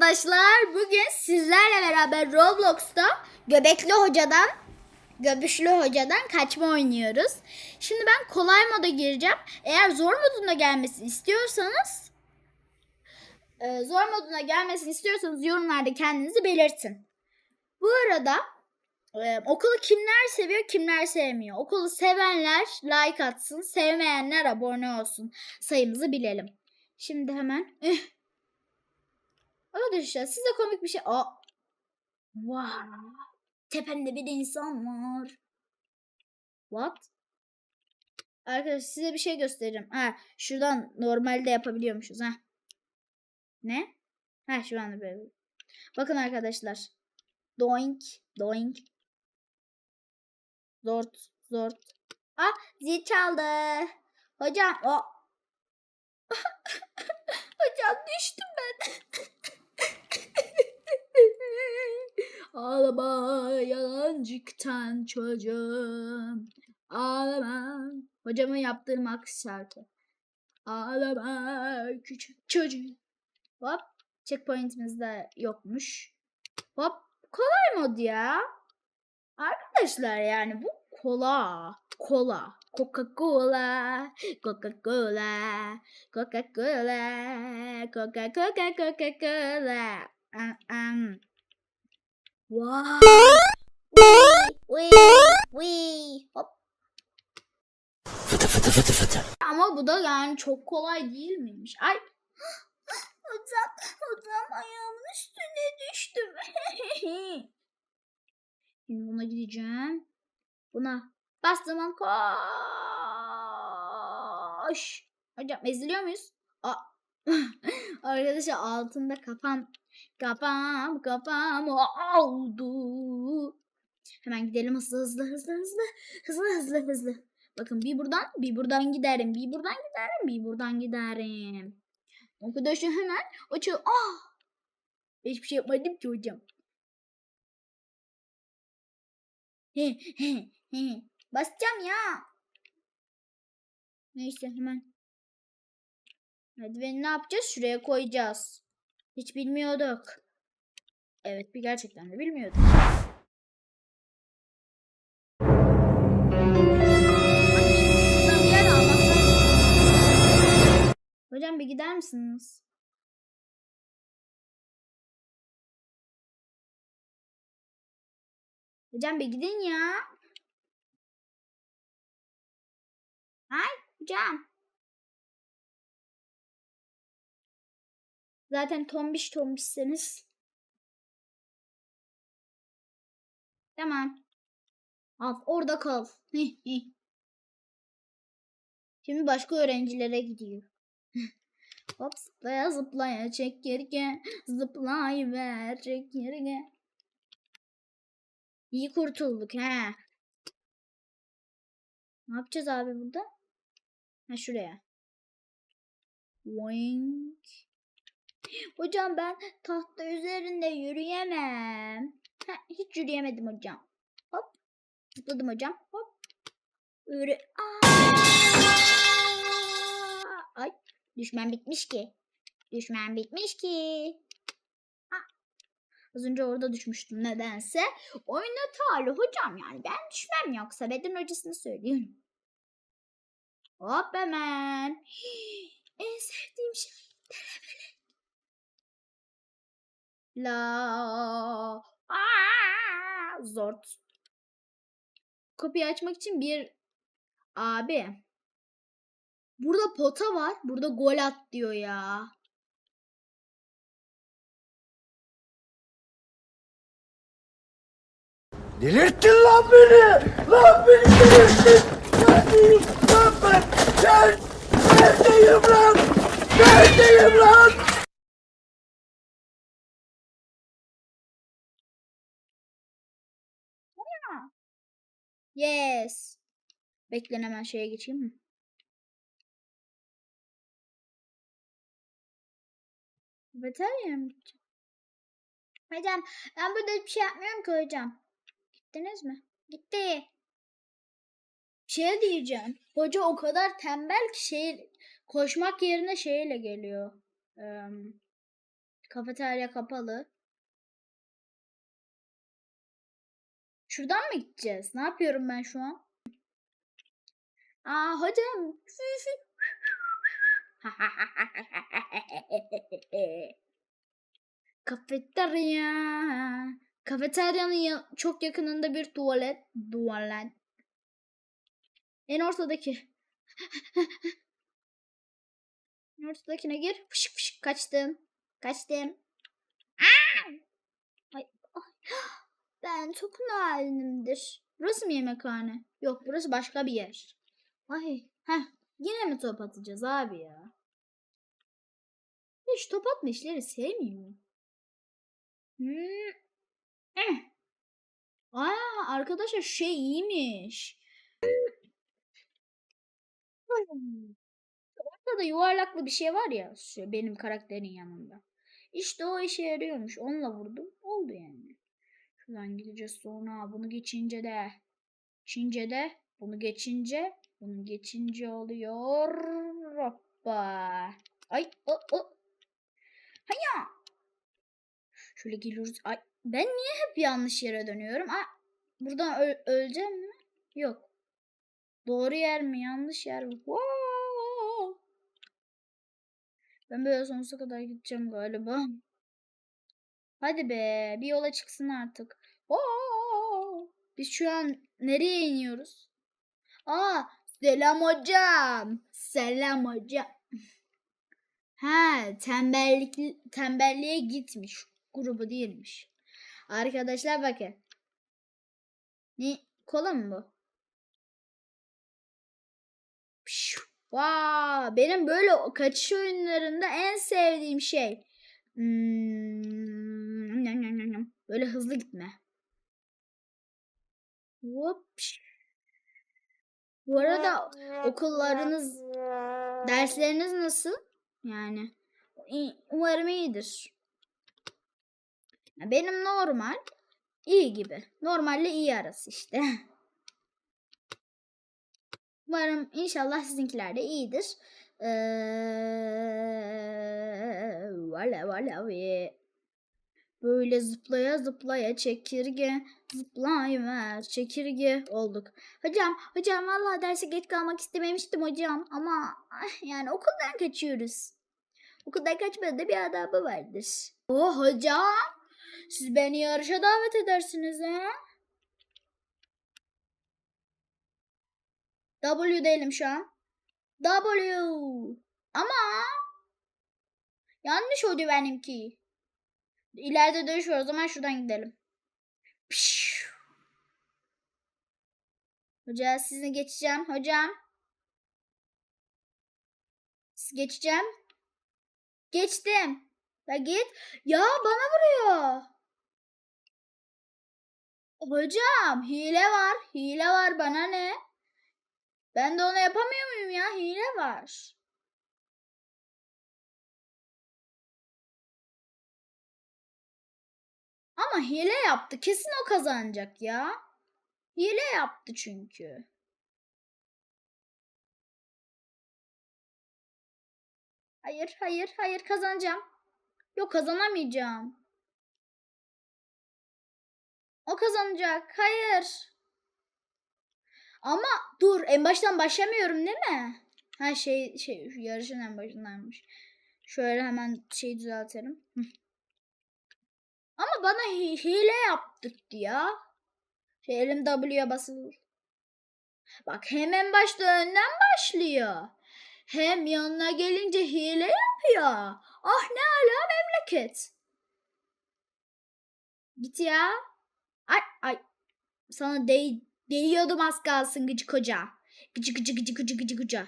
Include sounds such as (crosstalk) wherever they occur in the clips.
arkadaşlar. Bugün sizlerle beraber Roblox'ta Göbekli Hoca'dan Göbüşlü Hoca'dan kaçma oynuyoruz. Şimdi ben kolay moda gireceğim. Eğer zor moduna gelmesini istiyorsanız e, zor moduna gelmesini istiyorsanız yorumlarda kendinizi belirtin. Bu arada e, okulu kimler seviyor kimler sevmiyor. Okulu sevenler like atsın. Sevmeyenler abone olsun. Sayımızı bilelim. Şimdi hemen Arkadaşlar size komik bir şey. Aa. Wow. Tepemde bir insan var. What? Arkadaşlar size bir şey göstereceğim. Ha, şuradan normalde yapabiliyormuşuz ha. Ne? Ha şu anda böyle. Bakın arkadaşlar. Doink, doink. Zort, zort. Ah, zil çaldı. Hocam, o. (laughs) Hocam düştüm ben. (laughs) Ağlama yalancıktan çocuğum. Ağlama. Hocamın yaptığı max şarkı. Ağlama küçük çocuğum. Hop. Checkpoint'imiz de yokmuş. Hop. Kolay mod ya. Arkadaşlar yani bu kola. Kola. Coca-Cola. Coca-Cola. Coca-Cola. Coca-Cola. Coca-Cola. Um, um. Wow. Wee, wee, hop. Fıtı fıtı fıtı fıtı. Ama bu da yani çok kolay değil miymiş? Ay. Hocam, hocam ayağımın üstüne düştüm. (laughs) Şimdi buna gideceğim. Buna bastığım an koş. Hocam eziliyor muyuz? Aa. (laughs) Arkadaşlar altında kafam kafam kafam oldu. Hemen gidelim hızlı hızlı hızlı hızlı hızlı hızlı hızlı. Bakın bir buradan bir buradan giderim bir buradan giderim bir buradan giderim. Arkadaşlar hemen açıyor. Ah! Hiçbir şey yapmadım ki hocam. He he he. Basacağım ya. Neyse hemen. Merdiveni ne yapacağız? Şuraya koyacağız. Hiç bilmiyorduk. Evet gerçekten de bilmiyorduk. Hocam bir gider misiniz? Hocam bir gidin ya. Ay hocam. Zaten tombiş tombişseniz. Tamam. Al orada kal. Şimdi başka öğrencilere gidiyor. (laughs) Hop zıplaya zıplaya çekirge zıplayıver çekirge. İyi kurtulduk he. Ne yapacağız abi burada? Ha şuraya. Wink. Hocam ben tahta üzerinde yürüyemem. Ha, hiç yürüyemedim hocam. Hop. Zıpladım hocam. Hop. Yürü. Aa! Ay. Düşman bitmiş ki. Düşman bitmiş ki. Az önce orada düşmüştüm nedense. Oyuna talih hocam yani. Ben düşmem yoksa beden hocasını söylüyorum. Hop hemen. En sevdiğim şey. La. Aa, zort. Kapıyı açmak için bir abi. Burada pota var. Burada gol at diyor ya. Delirttin lan beni! Lan beni delirttin! Neredeyim lan ben? Neredeyim lan? Neredeyim lan? Yes. Beklen hemen şeye geçeyim mi? Batarya mı? gideceğim? Hocam ben burada hiçbir şey yapmıyorum ki hocam. Gittiniz mi? Gitti. Şey diyeceğim. Hoca o kadar tembel ki şey koşmak yerine şeyle geliyor. Eee, Kafeterya kapalı. Şuradan mı gideceğiz? Ne yapıyorum ben şu an? Aa hocam. (laughs) Kafeterya. Kafeteryanın ya- çok yakınında bir tuvalet. Tuvalet. En ortadaki. (laughs) en ortadakine gir. Fışık fışık kaçtım. Kaçtım. Aa! Ay, ay. Ben çok halimdir. Burası mı yemekhane? Yok burası başka bir yer. Ay. Heh. Yine mi top atacağız abi ya? Hiç top atma işleri sevmiyorum. Hmm. Eh. Aa arkadaşlar şey iyiymiş. Hmm. Ortada yuvarlaklı bir şey var ya benim karakterin yanında. İşte o işe yarıyormuş. Onunla vurdum. Oldu yani. Şuradan gideceğiz sonra bunu geçince de geçince de bunu geçince bunu geçince oluyor. Hoppa. Ay o o. Haya. Şöyle geliyoruz. Ay ben niye hep yanlış yere dönüyorum? Aa, buradan ö- öleceğim mi? Yok. Doğru yer mi? Yanlış yer mi? Wow. Ben böyle sonsuza kadar gideceğim galiba. Hadi be, bir yola çıksın artık. Oo! Biz şu an nereye iniyoruz? Aa, selam hocam. Selam hocam. (laughs) Ha, tembellik tembelliğe gitmiş. Grubu değilmiş. Arkadaşlar bakın. Ne? Kola mı bu? Vaa, benim böyle kaçış oyunlarında en sevdiğim şey. Hmm. (laughs) Böyle hızlı gitme. Hop. Bu arada okullarınız, dersleriniz nasıl? Yani umarım iyidir. Benim normal, iyi gibi. Normalle iyi arası işte. (laughs) Umarım inşallah sizinkiler de iyidir. Ee, valla valla ve böyle zıplaya zıplaya çekirge zıplayıver çekirge olduk. Hocam hocam vallahi derse geç kalmak istememiştim hocam ama ah, yani okuldan kaçıyoruz. Okuldan kaçmanın da bir adabı vardır. Oh hocam siz beni yarışa davet edersiniz ha? W değilim şu an. W. Ama yanlış oldu benimki. İleride dönüş var o zaman şuradan gidelim. Pişt. Hoca sizi geçeceğim hocam. Sizi geçeceğim. Geçtim. Ya git. Ya bana vuruyor. Hocam hile var. Hile var bana ne? Ben de onu yapamıyor muyum ya? Hile var. Ama hile yaptı. Kesin o kazanacak ya. Hile yaptı çünkü. Hayır, hayır, hayır kazanacağım. Yok kazanamayacağım. O kazanacak. Hayır. Ama dur en baştan başlamıyorum değil mi? Ha şey şey yarışın en başındaymış. Şöyle hemen şey düzeltelim. Ama bana hi- hile yaptırdı ya. Şey elim W'ye basılı. Bak hem en başta önden başlıyor. Hem yanına gelince hile yapıyor. Ah ne ala memleket. Git ya. Ay ay. Sana değ değiyordum az kalsın gıcık hoca. Gıcı gıcı gıcı gıcı gıcı gıcı.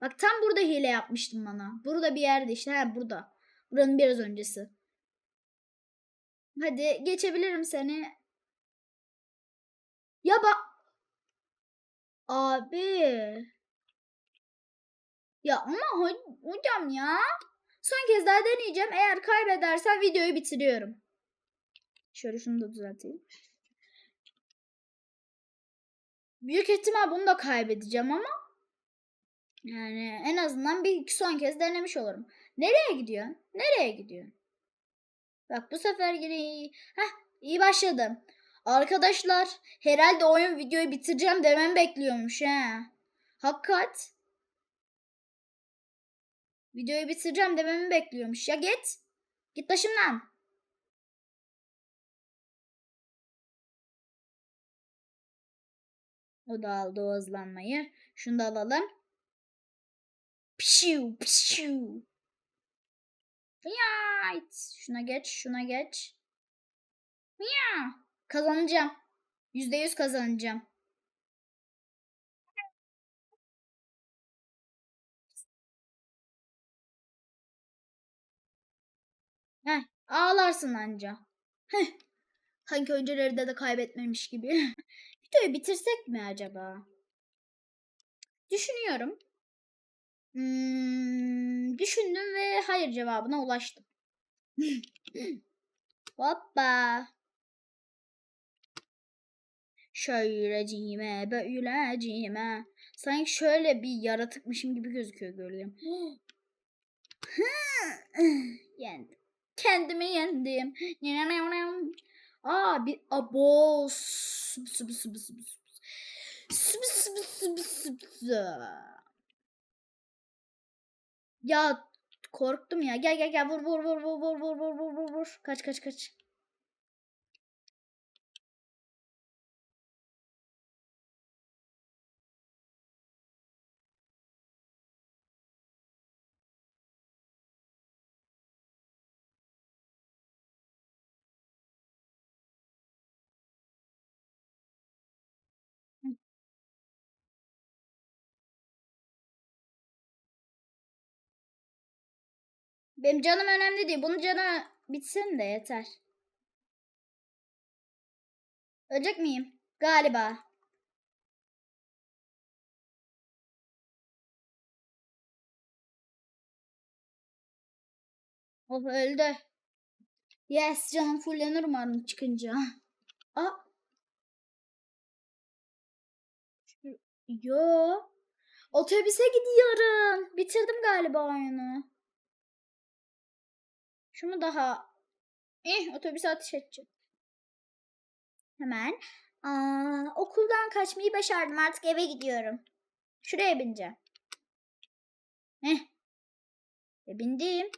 Bak tam burada hile yapmıştın bana. Burada bir yerde işte. Ha burada. Buranın biraz öncesi. Hadi geçebilirim seni. Ya bak. Abi. Ya ama ho- hocam ya. Son kez daha deneyeceğim. Eğer kaybedersem videoyu bitiriyorum. Şöyle şunu da düzelteyim. Büyük ihtimal bunu da kaybedeceğim ama yani en azından bir son kez denemiş olurum. Nereye gidiyorsun? Nereye gidiyorsun? Bak bu sefer yine Heh, iyi başladım. Arkadaşlar herhalde oyun videoyu bitireceğim demem bekliyormuş he. Hakikat. Videoyu bitireceğim dememi bekliyormuş. Ya git. Git başımdan. O da aldı o hızlanmayı. Şunu da alalım. Pişiu pişiu. Yayt. Şuna geç, şuna geç. Ya. Kazanacağım. Yüzde yüz kazanacağım. Heh, ağlarsın anca. Heh. Sanki öncelerde de kaybetmemiş gibi. (laughs) Videoyu bitirsek mi acaba? Düşünüyorum. Hmm, düşündüm ve hayır cevabına ulaştım. Hoppa. Şöyleciğime, böyleciğime. Sanki şöyle bir yaratıkmışım gibi gözüküyor gölgem. (sighs) yendim. Kendimi yendim. Aa bir abo. Ya korktum ya. Gel gel gel vur vur vur vur vur vur vur vur vur. Kaç kaç kaç. Benim canım önemli değil. Bunun canı bitsin de yeter. Ölecek miyim? Galiba. Oh öldü. Yes canım fullenir umarım çıkınca. Aa. Yo. Otobüse gidiyorum. Bitirdim galiba oyunu. Şunu daha... Eh otobüse ateş edeceğim. Hemen. Aa, okuldan kaçmayı başardım. Artık eve gidiyorum. Şuraya bineceğim. Heh. E bindim.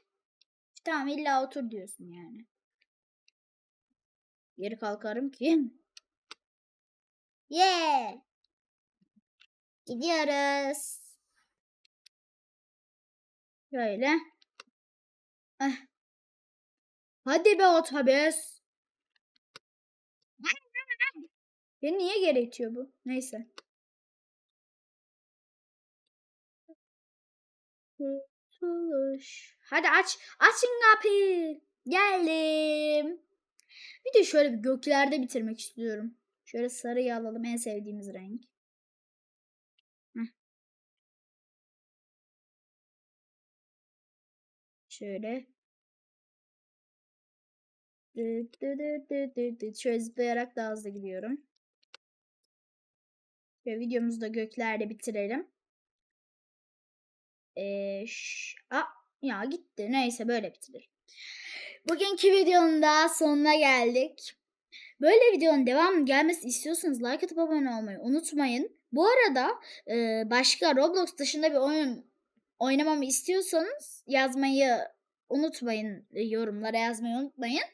Tamam illa otur diyorsun yani. Geri kalkarım ki. Yeah. Gidiyoruz. Şöyle. Eh. Hadi be otobüs. Beni niye geri itiyor bu? Neyse. Hadi aç. Açın kapıyı. Geldim. Bir de şöyle bir göklerde bitirmek istiyorum. Şöyle sarıyı alalım. En sevdiğimiz renk. Heh. Şöyle. Şöyle zıplayarak daha hızlı gidiyorum. Ve videomuzu da göklerde bitirelim. Ee, Aa, ya gitti. Neyse böyle bitirir. Bugünkü videonun da sonuna geldik. Böyle videonun devamı gelmesi istiyorsanız like atıp abone olmayı unutmayın. Bu arada e, başka Roblox dışında bir oyun oynamamı istiyorsanız yazmayı unutmayın. e, Yorumlara yazmayı unutmayın.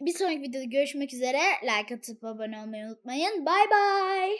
Bir sonraki videoda görüşmek üzere. Like atıp abone olmayı unutmayın. Bye bye.